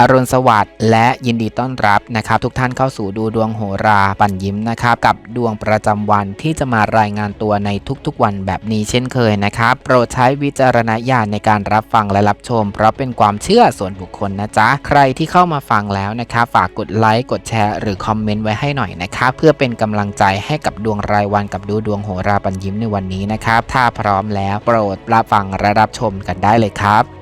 อรุณสวัสดิ์และยินดีต้อนรับนะครับทุกท่านเข้าสู่ดูดวงโหราปั่นยิ้มนะครับกับดวงประจำวันที่จะมารายงานตัวในทุกๆวันแบบนี้เช่นเคยนะครับโปรดใช้วิจารณญาณในการรับฟังและรับชม เพราะเป็นความเชื่อส่วนบุคคลนะจ๊ะใครที่เข้ามาฟังแล้วนะครับฝากกดไลค์กดแชร์หรือคอมเมนต์ไว้ให้หน่อยนะครับเพื่อเป็นกำลังใจให้กับดวงรายวันกับดูดวงโหราปั่นยิ้มในวันนี้นะครับถ้าพร้อมแล้วโปรดรับฟังและรับชมกันได้เลยครับ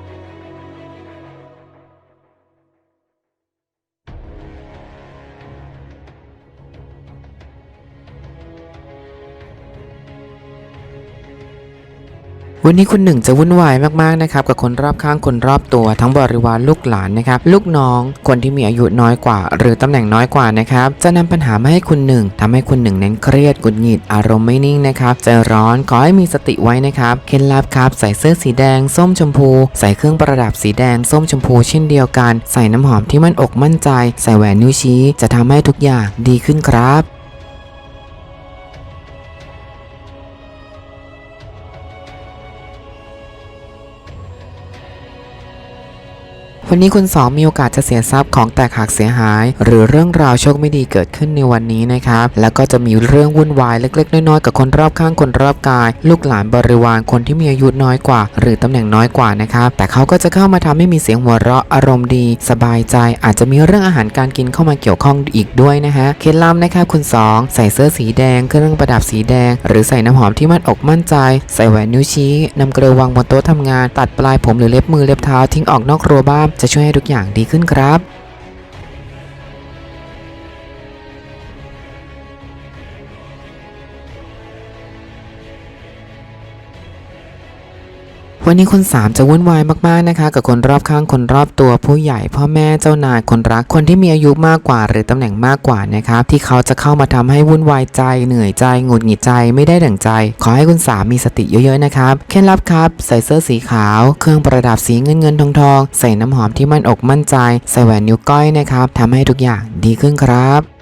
วันนี้คุณหนึ่งจะวุ่นวายมากๆนะครับกับคนรอบข้างคนรอบตัวทั้งบริวารลูกหลานนะครับลูกน้องคนที่มีอายุน้อยกว่า หรือตำแหน่งน้อยกว่านะครับจะนำปัญหามาให้คุณหนึ่งทำให้คุณหนึ่งเน้นเครียดกุดหงิดอารมณ์ไม่นิ่งนะครับใจร้อนขอให้มีสติไว้นะครับเคล็ดลับครับใส่เสื้อสีแดง ส้มชมพู ใส่เครื่องประดับสีแดง ส้มชมพู เช่นเดียวกัน ใส่น้ำหอมที่มั่นอกมั่นใจ ใส่แหวนนิ้วชี้ จะทำให้ทุกอย่างดีขึ้นครับ วันนี้คุณสองมีโอกาสจะเสียทรัพย์ของแตกหักเสียหาย หรือเรื่องราวโชคไม่ดีเกิดขึ้นในวันนี้นะครับแล้วก็จะมีเรื่องวุ่นวายเล็ก ๆ น้อยๆกับคนรอบข้างคนรอบกาย ลูกหลานบริวารคนที่มีอายุน้อยกว่า หรือตำแหน่งน้อยกว่านะครับแต่เขาก็จะเข้ามาทำให้มีเสียงหัวเราะอารมณ์ดี สบายใจ อาจจะมีเรื่องอาหารการกินเข้ามาเกี่ยวข้องอีกด้วยนะฮะเคล็ดลับนะครับคุณสองใส่เสื้อสีแดงเครื่องประดับสีแดง หรือใส่น้ำหอมที่มั่นอกมั่นใจ ใส่แหวนนิ้วชี้นำเกลียววางบนโต๊ะทำงาน ตัดปลายผมหรือเล็บมือเล็บเท้าทิ้งออกนอกครัวบ้านจะช่วยให้ทุกอย่างดีขึ้นครับ วันนี้คุณสามจะวุ่นวายมากๆนะคะ กับคนรอบข้างคนรอบตัวผู้ใหญ่ พ่อแม่เจ้านายคนรักคนที่มีอายุมากกว่า หรือตำแหน่งมากกว่านะครับที่เขาจะเข้ามาทำให้วุ่นวายใจ เหนื่อยใจหงุดหงิดใจไม่ได้ดั่งใจ ขอให้คุณสามมีสติเยอะๆนะครับเคล็ดลับครับ ใส่เสื้อสีขาว เครื่องประดับสีเงินเงินทองทองใส่น้ำหอมที่มั่นอกมั่นใจ ใส่แหวนนิ้วก้อยนะครับทำให้ทุกอย่างดีขึ้นครับ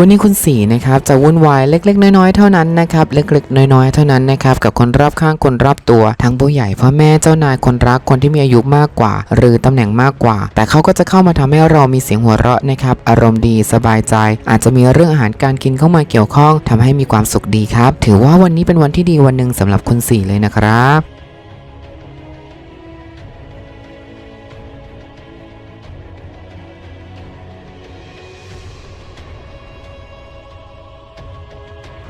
วันนี้คุณสีนะครับจะวุ่นวายเล็ก ๆ น้อยๆเท่านั้นนะครับเล็กๆ น้อยๆเท่านั้นนะครับกับคนรอบข้างคนรอบตัว ทั้งผู้ใหญ่พ่อแม่เจ้านายคนรักคนที่มีอายุมากกว่า หรือตำแหน่งมากกว่า แต่เขาก็จะเข้ามาทำให้เรามีเสียงหัวเราะนะครับอารมณ์ดีสบายใจ อาจจะมีเรื่องอาหารการกินเข้ามาเกี่ยวข้องทำให้มีความสุขดีครับ ถือว่าวันนี้เป็นวันที่ดีวันหนึ่งสำหรับคุณสีเลยนะครับ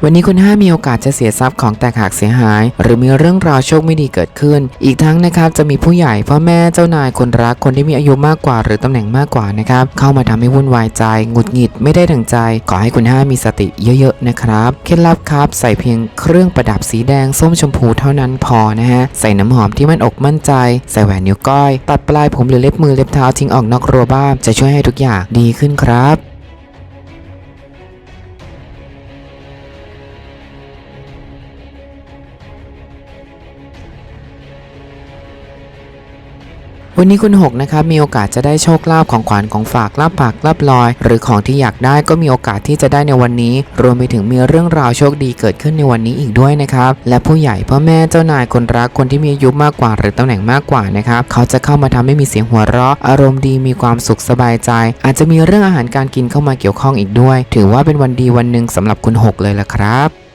วันนี้คุณห้ามีโอกาสจะเสียทรัพย์ของแตกหักเสียหาย หรือมีเรื่องราวโชคไม่ดีเกิดขึ้น อีกทั้งนะครับจะมีผู้ใหญ่พ่อแม่เจ้านายคนรักคนที่มีอายุมากกว่า หรือตำแหน่งมากกว่านะครับเข้ามาทำให้วุ่นวายใจหงุดหงิดไม่ได้ดังใจ ขอให้คุณห้ามีสติเยอะๆนะครับเคล็ดลับครับ ใส่เพียงเครื่องประดับสีแดงส้มชมพูเท่านั้นพอนะฮะใส่น้ำหอมที่มั่นอกมั่นใจ ใส่แหวนนิ้วก้อย ตัดปลายผมหรือเล็บมือเล็บเท้าทิ้งออกนอกรั้วบ้านจะช่วยให้ทุกอย่างดีขึ้นครับ วันนี้คุณหกนะครับมีโอกาสจะได้โชคลาภของขวัญของฝากลาบปากลาบลอย หรือของที่อยากได้ก็มีโอกาสที่จะได้ในวันนี้ รวมไปถึงมีเรื่องราวโชคดีเกิดขึ้นในวันนี้อีกด้วยนะครับและผู้ใหญ่พ่อแม่เจ้านายคนรักคนที่มีอายุมากกว่า หรือตำแหน่งมากกว่านะครับเขาจะเข้ามาทำให้มีเสียงหัวเราะ อารมณ์ดีมีความสุขสบายใจ อาจจะมีเรื่องอาหารการกินเข้ามาเกี่ยวข้องอีกด้วย ถือว่าเป็นวันดีวันหนึ่งสำหรับคุณหกเลยละครับ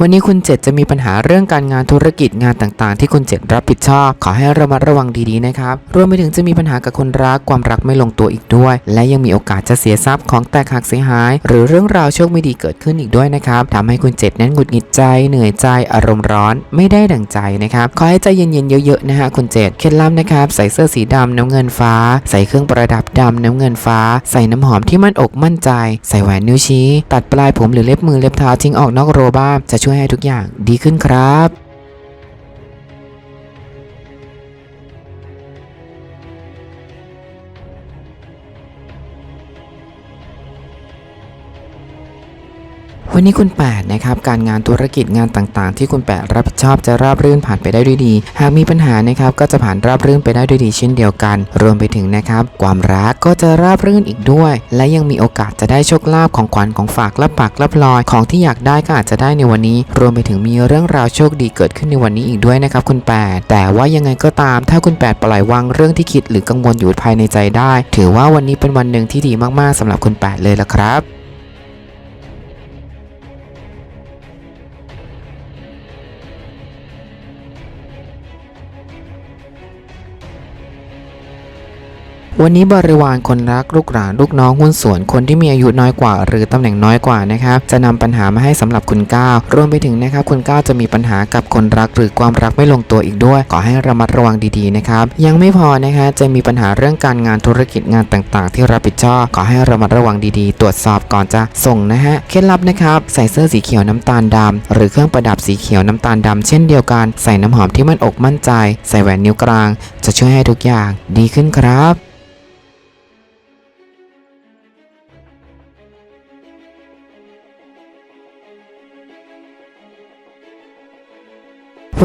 วันนี้คุณเจ็ดจะมีปัญหาเรื่องการงานธุรกิจงานต่างๆ ที่คุณเจ็ดรับผิดชอบ ขอให้ระมัดระวังดีๆนะครับ รวมไปถึงจะมีปัญหากับคนรักความรักไม่ลงตัวอีกด้วย และยังมีโอกาสจะเสียทรัพย์ของแตกหักเสียหาย หรือเรื่องราวโชคไม่ดีเกิดขึ้นอีกด้วยนะครับทำให้คุณเจ็ดนั้นหงุดหงิดใจเหนื่อยใจอารมณ์ร้อน ไม่ได้ดั่งใจนะครับขอให้ใจเย็นๆเยอะๆนะฮะคุณเจ็ดเคล็ดลับนะครับใส่เสื้อสีดำน้ำเงินฟ้า ใส่เครื่องประดับดำน้ำเงินฟ้า ใส่น้ำหอมที่มั่นอกมั่นใจ ใส่แหวนนิ้วชี้ ตัดปลายผมหรือเล็บมือเล็บเท้าทิ้งออกนอกโรบ้าจะช่วยให้ทุกอย่างดีขึ้นครับ วันนี้คุณ8นะครับการงานธุรกิจงานต่างๆ ที่คุณ8รับผิดชอบจะราบรื่นผ่านไปได้ด้วยดี หากมีปัญหานะครับก็จะผ่านราบรื่นไปได้ด้วยดีเช่นเดียวกัน รวมไปถึงนะครับความรักก็จะราบรื่นอีกด้วย และยังมีโอกาสจะได้โชคลาภของขวัญของฝากรับปากรับลอยของที่อยากได้ก็อาจจะได้ในวันนี้ รวมไปถึงมีเรื่องราวโชคดีเกิดขึ้นในวันนี้อีกด้วยนะครับคุณ8แต่ว่ายังไงก็ตามถ้าคุณ8ปล่อยวางเรื่องที่คิดหรือกังวลอยู่ภายในใจได้ ถือว่าวันนี้เป็นวันหนึ่งที่ดีมากๆสำหรับคุณ8เลยละครับ วันนี้บริวารคนรักลูกหลานลูกน้องหุ้นส่วนคนที่มีอายุน้อยกว่า หรือตำแหน่งน้อยกว่านะครับจะนำปัญหามาให้สำหรับคุณก้าวรวมไปถึงนะครับคุณก้าวจะมีปัญหากับคนรักหรือความรักไม่ลงตัวอีกด้วย ขอให้ระมัดระวังดีๆนะครับยังไม่พอนะคะจะมีปัญหาเรื่องการงานธุรกิจงานต่างๆ ที่รับผิดชอบขอให้ระมัดระวังดีๆ ตรวจสอบก่อนจะส่งนะฮะเคล็ดลับนะครับใส่เสื้อสีเขียวน้ำตาลดำหรือเครื่องประดับสีเขียวน้ำตาลดำเช่นเดียวกัน ใส่น้ำหอมที่มั่นอกมั่นใจ ใส่แหวนนิ้วกลาง จะช่วยให้ทุกอย่างดีขึ้นครับ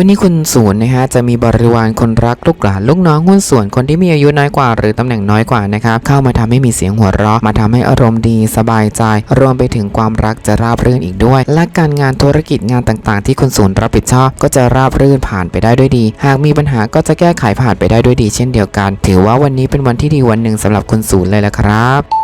วันนี้คุณศูนย์นะฮะจะมีบริวารคนรักลูกหลานลูกน้องหุ้นส่วนคนที่มีอายุน้อยกว่า หรือตำแหน่งน้อยกว่านะครับเข้ามาทำให้มีเสียงหัวเราะ มาทำให้อารมณ์ดีสบายใจ รวมไปถึงความรักจะราบรื่นอีกด้วย และการงานธุรกิจงานต่างๆ ที่คุณศูนย์รับผิดชอบ ก็จะราบรื่นผ่านไปได้ด้วยดี หากมีปัญหาก็จะแก้ไขผ่านไปได้ด้วยดี เช่นเดียวกัน ถือว่าวันนี้เป็นวันที่ดีวันหนึ่งสำหรับคุณศูนย์เลยละครับ